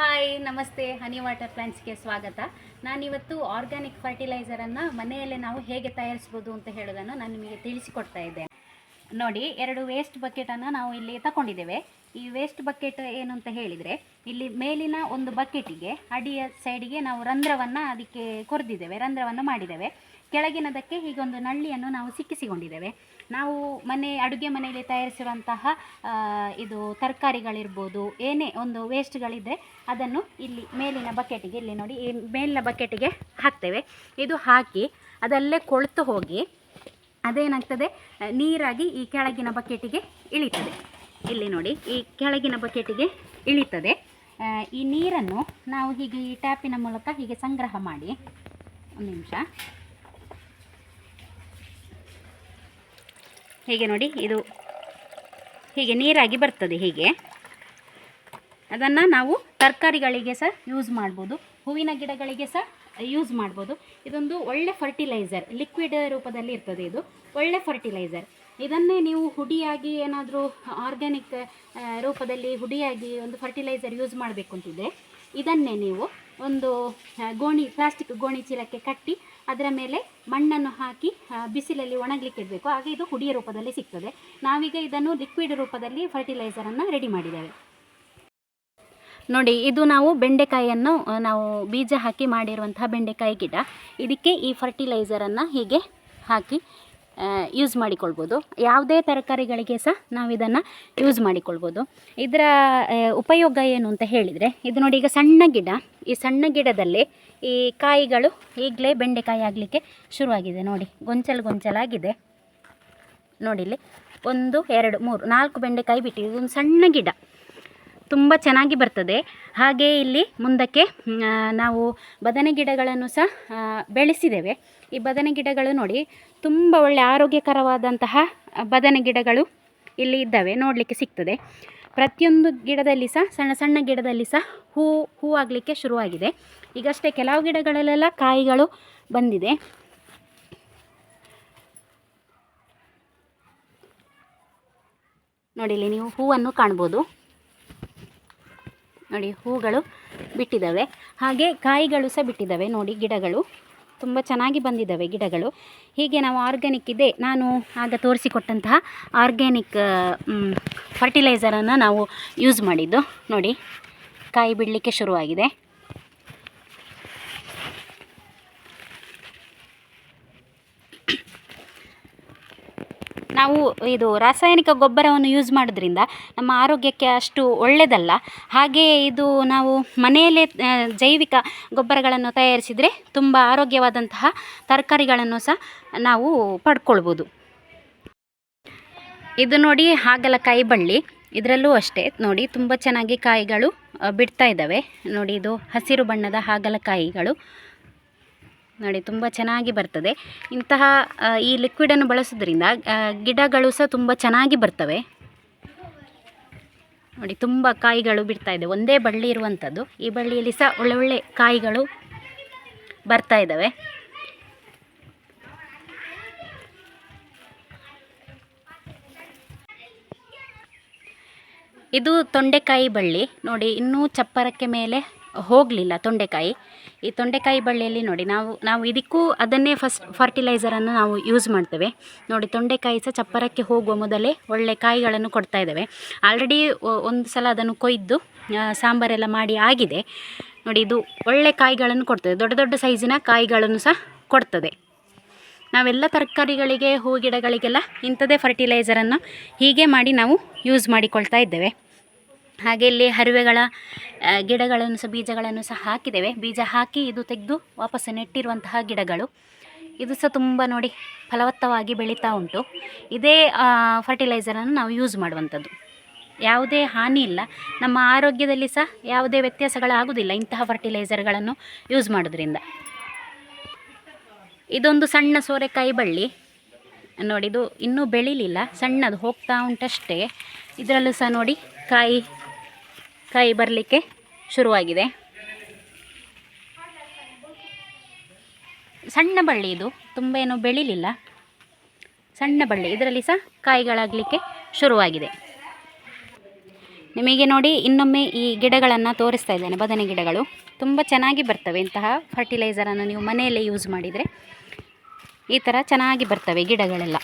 Hi, ನಮಸ್ತೆ. ಹನಿ water ಪ್ಲಾಂಟ್ಸ್ಗೆ ಸ್ವಾಗತ. ನಾನಿವತ್ತು ಆರ್ಗ್ಯಾನಿಕ್ ಫರ್ಟಿಲೈಸರನ್ನು ಮನೆಯಲ್ಲೇ ನಾವು ಹೇಗೆ ತಯಾರಿಸ್ಬೋದು ಅಂತ ಹೇಳೋದನ್ನು ನಾನು ನಿಮಗೆ ತಿಳಿಸಿಕೊಡ್ತಾ ಇದ್ದೇನೆ. ನೋಡಿ, ಎರಡು ವೇಸ್ಟ್ ಬಕೆಟನ್ನು ನಾವು ಇಲ್ಲಿ ತಗೊಂಡಿದ್ದೇವೆ ಈ ವೇಸ್ಟ್ ಬಕೆಟ್ ಏನು ಅಂತ ಹೇಳಿದರೆ, ಇಲ್ಲಿ ಮೇಲಿನ ಒಂದು ಬಕೆಟಿಗೆ ಅಡಿಯ ಸೈಡಿಗೆ ನಾವು ರಂಧ್ರವನ್ನು ಅದಕ್ಕೆ ಕೊರೆದಿದ್ದೇವೆ, ರಂಧ್ರವನ್ನು ಮಾಡಿದ್ದೇವೆ. ಕೆಳಗಿನದಕ್ಕೆ ಹೀಗೊಂದು ನಳ್ಳಿಯನ್ನು ನಾವು ಸಿಕ್ಕಿಸಿಕೊಂಡಿದ್ದೇವೆ. ನಾವು ಮನೆ, ಅಡುಗೆ ಮನೆಯಲ್ಲಿ ತಯಾರಿಸಿರುವಂತಹ ಇದು ತರಕಾರಿಗಳಿರ್ಬೋದು, ಏನೇ ಒಂದು ವೇಸ್ಟ್ಗಳಿದ್ದರೆ ಅದನ್ನು ಇಲ್ಲಿ ಮೇಲಿನ ಬಕೆಟಿಗೆ ಇಲ್ಲಿ ನೋಡಿ, ಈ ಮೇಲಿನ ಬಕೆಟಿಗೆ ಹಾಕ್ತೇವೆ. ಇದು ಹಾಕಿ ಅದಲ್ಲೇ ಕೊಳ್ತು ಹೋಗಿ ಅದೇನಾಗ್ತದೆ? ನೀರಾಗಿ ಈ ಕೆಳಗಿನ ಬಕೆಟಿಗೆ ಇಳಿತದೆ. ಇಲ್ಲಿ ನೋಡಿ, ಈ ಕೆಳಗಿನ ಬಕೆಟಿಗೆ ಇಳಿತದೆ. ಈ ನೀರನ್ನು ನಾವು ಹೀಗೆ ಈ ಟ್ಯಾಪಿನ ಮೂಲಕ ಹೀಗೆ ಸಂಗ್ರಹ ಮಾಡಿ. ಒಂದು ನಿಮಿಷ. ಹೀಗೆ ನೋಡಿ, ಇದು ಹೀಗೆ ನೀರಾಗಿ ಬರ್ತದೆ ಹೀಗೆ. ಅದನ್ನು ನಾವು ತರಕಾರಿಗಳಿಗೆ ಸಹ ಯೂಸ್ ಮಾಡ್ಬೋದು. ಹೂವಿನ ಗಿಡಗಳಿಗೆ ಸಹ ಯೂಸ್ ಮಾಡ್ಬೋದು. ಇದೊಂದು ಒಳ್ಳೆ ಫರ್ಟಿಲೈಸರ್ ಲಿಕ್ವಿಡ್ ರೂಪದಲ್ಲಿ ಇರ್ತದೆ ಇದು. ಒಳ್ಳೆ ಫರ್ಟಿಲೈಸರ್ ಇದನ್ನೇ ನೀವು ಹುಡಿಯಾಗಿ ಏನಾದರೂ ಆರ್ಗ್ಯಾನಿಕ್ ರೂಪದಲ್ಲಿ ಹುಡಿಯಾಗಿ ಒಂದು ಫರ್ಟಿಲೈಸರ್ ಯೂಸ್ ಮಾಡಬೇಕು ಅಂತಿದೆ ಇದನ್ನೇ ನೀವು ಒಂದು ಗೋಣಿ ಪ್ಲಾಸ್ಟಿಕ್ ಗೋಣಿ ಚೀಲಕ್ಕೆ ಕಟ್ಟಿ ಅದರ ಮೇಲೆ ಮಣ್ಣನ್ನು ಹಾಕಿ ಬಿಸಿಲಲ್ಲಿ ಒಣಗಲಿಕ್ಕೆ ಇಡಬೇಕು. ಹಾಗೆ ಇದು ಹುಡಿಯ ರೂಪದಲ್ಲಿ ಸಿಗ್ತದೆ. ನಾವೀಗ ಇದನ್ನು ಲಿಕ್ವಿಡ್ ರೂಪದಲ್ಲಿ ಫರ್ಟಿಲೈಸರನ್ನು ರೆಡಿ ಮಾಡಿದ್ದೇವೆ. ನೋಡಿ, ಇದು ನಾವು ಬೆಂಡೆಕಾಯಿಯನ್ನು ನಾವು ಬೀಜ ಹಾಕಿ ಮಾಡಿರುವಂತಹ ಬೆಂಡೆಕಾಯಿ ಗಿಡ. ಇದಕ್ಕೆ ಈ ಫರ್ಟಿಲೈಸರನ್ನು ಹೀಗೆ ಹಾಕಿ ಯೂಸ್ ಮಾಡಿಕೊಳ್ಬೋದು. ಯಾವುದೇ ತರಕಾರಿಗಳಿಗೆ ಸಹ ನಾವು ಇದನ್ನು ಯೂಸ್ ಮಾಡಿಕೊಳ್ಬೋದು. ಇದರ ಉಪಯೋಗ ಏನು ಅಂತ ಹೇಳಿದರೆ, ಇದು ನೋಡಿ ಈಗ ಸಣ್ಣ ಗಿಡ. ಈ ಸಣ್ಣ ಗಿಡದಲ್ಲಿ ಈ ಕಾಯಿಗಳು ಈಗಲೇ ಬೆಂಡೆಕಾಯಿ ಆಗಲಿಕ್ಕೆ ಶುರುವಾಗಿದೆ ನೋಡಿ. ಗೊಂಚಲು ಗೊಂಚಲಾಗಿದೆ. ನೋಡಿ ಇಲ್ಲಿ ಒಂದು, ಎರಡು, ಮೂರು, ನಾಲ್ಕು ಬೆಂಡೆಕಾಯಿ ಬಿಟ್ಟಿದೆ. ಇದೊಂದು ಸಣ್ಣ ಗಿಡ. ತುಂಬ ಚೆನ್ನಾಗಿ ಬರ್ತದೆ. ಹಾಗೆ ಇಲ್ಲಿ ಮುಂದಕ್ಕೆ ನಾವು ಬದನೆ ಗಿಡಗಳನ್ನು ಸಹ ಬೆಳೆಸಿದ್ದೇವೆ. ಈ ಬದನೆ ಗಿಡಗಳು ನೋಡಿ, ತುಂಬ ಒಳ್ಳೆ ಆರೋಗ್ಯಕರವಾದಂತಹ ಬದನೆ ಗಿಡಗಳು ಇಲ್ಲಿ ಇದ್ದಾವೆ, ನೋಡಲಿಕ್ಕೆ ಸಿಗ್ತದೆ. ಪ್ರತಿಯೊಂದು ಗಿಡದಲ್ಲಿ ಸಹ, ಸಣ್ಣ ಸಣ್ಣ ಗಿಡದಲ್ಲಿ ಸಹ ಹೂ ಹೂ ಆಗಲಿಕ್ಕೆ ಶುರುವಾಗಿದೆ. ಈಗಷ್ಟೇ ಕೆಲವು ಗಿಡಗಳಲ್ಲೆಲ್ಲ ಕಾಯಿಗಳು ಬಂದಿದೆ. ನೋಡಿ, ಇಲ್ಲಿ ನೀವು ಹೂವನ್ನು ಕಾಣ್ಬೋದು. ನೋಡಿ, ಹೂಗಳು ಬಿಟ್ಟಿದ್ದಾವೆ. ಹಾಗೆ ಕಾಯಿಗಳು ಸಹ ಬಿಟ್ಟಿದ್ದಾವೆ. ನೋಡಿ, ಗಿಡಗಳು ತುಂಬ ಚೆನ್ನಾಗಿ ಬಂದಿದ್ದಾವೆ ಗಿಡಗಳು. ಹೀಗೆ ನಾವು ಆರ್ಗ್ಯಾನಿಕ್ ಇದೆ. ನಾನು ಆಗ ತೋರಿಸಿಕೊಟ್ಟಂತಹ ಆರ್ಗ್ಯಾನಿಕ್ ಫರ್ಟಿಲೈಸರನ್ನು ನಾವು ಯೂಸ್ ಮಾಡಿದ್ದು. ನೋಡಿ, ಕಾಯಿ ಬಿಡಲಿಕ್ಕೆ ಶುರುವಾಗಿದೆ. ನಾವು ಇದು ರಾಸಾಯನಿಕ ಗೊಬ್ಬರವನ್ನು ಯೂಸ್ ಮಾಡೋದ್ರಿಂದ ನಮ್ಮ ಆರೋಗ್ಯಕ್ಕೆ ಅಷ್ಟು ಒಳ್ಳೆಯದಲ್ಲ ಹಾಗೆಯೇ ಇದು ನಾವು ಮನೆಯಲ್ಲೇ ಜೈವಿಕ ಗೊಬ್ಬರಗಳನ್ನು ತಯಾರಿಸಿದರೆ ತುಂಬ ಆರೋಗ್ಯವಾದಂತಹ ತರಕಾರಿಗಳನ್ನು ಸಹ ನಾವು ಪಡ್ಕೊಳ್ಬೋದು. ಇದು ನೋಡಿ ಹಾಗಲಕಾಯಿ ಬಳ್ಳಿ. ಇದರಲ್ಲೂ ಅಷ್ಟೇ. ನೋಡಿ ತುಂಬ ಚೆನ್ನಾಗಿ ಕಾಯಿಗಳು ಬಿಡ್ತಾ ಇದ್ದಾವೆ. ನೋಡಿ ಇದು ಹಸಿರು ಬಣ್ಣದ ಹಾಗಲಕಾಯಿಗಳು. ನೋಡಿ, ತುಂಬ ಚೆನ್ನಾಗಿ ಬರ್ತದೆ. ಇಂತಹ ಈ ಲಿಕ್ವಿಡನ್ನು ಬಳಸೋದ್ರಿಂದ ಗಿಡಗಳು ಸಹ ತುಂಬ ಚೆನ್ನಾಗಿ ಬರ್ತವೆ. ನೋಡಿ, ತುಂಬ ಕಾಯಿಗಳು ಬಿಡ್ತಾ ಇದೆ. ಒಂದೇ ಬಳ್ಳಿ ಇರುವಂಥದ್ದು ಈ ಬಳ್ಳಿಯಲ್ಲಿ ಸಹ ಒಳ್ಳೆ ಒಳ್ಳೆ ಕಾಯಿಗಳು ಬರ್ತಾ ಇದ್ದಾವೆ ಇದು ತೊಂಡೆಕಾಯಿ ಬಳ್ಳಿ. ನೋಡಿ, ಇನ್ನೂ ಚಪ್ಪರಕ್ಕೆ ಮೇಲೆ ಹೋಗಲಿಲ್ಲ ತೊಂಡೆಕಾಯಿ. ಈ ತೊಂಡೆಕಾಯಿ ಬಳ್ಳಿಯಲ್ಲಿ ನೋಡಿ, ನಾವು ನಾವು ಇದಕ್ಕೂ ಅದನ್ನೇ ಫಸ್ಟ್ ಫರ್ಟಿಲೈಸರನ್ನು ನಾವು ಯೂಸ್ ಮಾಡ್ತೇವೆ. ನೋಡಿ, ತೊಂಡೆಕಾಯಿ ಸಹ ಚಪ್ಪರಕ್ಕೆ ಹೋಗುವ ಮೊದಲೇ ಒಳ್ಳೆ ಕಾಯಿಗಳನ್ನು ಕೊಡ್ತಾ ಇದ್ದಾವೆ. ಆಲ್ರೆಡಿ ಒಂದು ಸಲ ಅದನ್ನು ಕೊಯ್ದು ಸಾಂಬಾರೆಲ್ಲ ಮಾಡಿ ಆಗಿದೆ. ನೋಡಿ, ಇದು ಒಳ್ಳೆ ಕಾಯಿಗಳನ್ನು ಕೊಡ್ತದೆ. ದೊಡ್ಡ ದೊಡ್ಡ ಸೈಜಿನ ಕಾಯಿಗಳನ್ನು ಸಹ ಕೊಡ್ತದೆ. ನಾವೆಲ್ಲ ತರಕಾರಿಗಳಿಗೆ ಹೂ ಗಿಡಗಳಿಗೆಲ್ಲ ಇಂಥದ್ದೇ ಫರ್ಟಿಲೈಸರನ್ನು ಹೀಗೆ ಮಾಡಿ ನಾವು ಯೂಸ್ ಮಾಡಿಕೊಳ್ತಾ ಇದ್ದೇವೆ. ಹಾಗೆ ಇಲ್ಲಿ ಹರಿವೆಗಳ ಗಿಡಗಳನ್ನು ಸಹ, ಬೀಜಗಳನ್ನು ಸಹ ಹಾಕಿದ್ದೇವೆ. ಬೀಜ ಹಾಕಿ ಇದು ತೆಗೆದು ವಾಪಸ್ ನೆಟ್ಟಿರುವಂತಹ ಗಿಡಗಳು. ಇದು ಸಹ ತುಂಬ ನೋಡಿ ಫಲವತ್ತವಾಗಿ ಬೆಳೀತಾ ಉಂಟು. ಇದೇ ಫರ್ಟಿಲೈಸರನ್ನು ನಾವು ಯೂಸ್ ಮಾಡುವಂಥದ್ದು. ಯಾವುದೇ ಹಾನಿ ಇಲ್ಲ. ನಮ್ಮ ಆರೋಗ್ಯದಲ್ಲಿ ಸಹ ಯಾವುದೇ ವ್ಯತ್ಯಾಸಗಳಾಗುವುದಿಲ್ಲ ಇಂತಹ ಫರ್ಟಿಲೈಸರ್ಗಳನ್ನು ಯೂಸ್ ಮಾಡೋದ್ರಿಂದ ಇದೊಂದು ಸಣ್ಣ ಸೋರೆಕಾಯಿ ಬಳ್ಳಿ. ನೋಡಿ, ಇದು ಇನ್ನೂ ಬೆಳಿಲಿಲ್ಲ. ಸಣ್ಣದು ಹೋಗ್ತಾ ಉಂಟಷ್ಟೇ. ಇದರಲ್ಲೂ ಸಹ ನೋಡಿ ಕಾಯಿ ಕಾಯಿ ಬರಲಿಕ್ಕೆ ಶುರುವಾಗಿದೆ. ಸಣ್ಣ ಬಳ್ಳಿ ಇದು, ತುಂಬ ಏನು ಬೆಳಿಲಿಲ್ಲ. ಸಣ್ಣ ಬಳ್ಳಿ, ಇದರಲ್ಲಿ ಸಹ ಕಾಯಿಗಳಾಗಲಿಕ್ಕೆ ಶುರುವಾಗಿದೆ. ನಿಮಗೆ ನೋಡಿ, ಇನ್ನೊಮ್ಮೆ ಈ ಗಿಡಗಳನ್ನು ತೋರಿಸ್ತಾ ಇದ್ದೇನೆ, ಬದನೆ ಗಿಡಗಳು. ತುಂಬ ಚೆನ್ನಾಗಿ ಬರ್ತವೆ ಇಂತಹ ಫರ್ಟಿಲೈಸರನ್ನು ನೀವು ಮನೆಯಲ್ಲೇ ಯೂಸ್ ಮಾಡಿದರೆ ಈ ಥರ ಚೆನ್ನಾಗಿ ಬರ್ತವೆ ಗಿಡಗಳೆಲ್ಲ.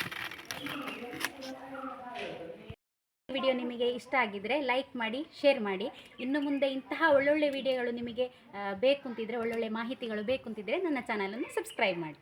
ವಿಡಿಯೋ ನಿಮಗೆ ಇಷ್ಟ ಆಗಿದ್ದರೆ ಲೈಕ್ ಮಾಡಿ, ಶೇರ್ ಮಾಡಿ. ಇನ್ನು ಮುಂದೆ ಇಂತಹ ಒಳ್ಳೊಳ್ಳೆ ವಿಡಿಯೋಗಳು ನಿಮಗೆ ಬೇಕು ಅಂತಿದ್ರೆ ಒಳ್ಳೊಳ್ಳೆ ಮಾಹಿತಿಗಳು ಬೇಕು ಅಂತಿದ್ರೆ ನನ್ನ ಚಾನಲನ್ನು ಸಬ್ಸ್ಕ್ರೈಬ್ ಮಾಡಿ.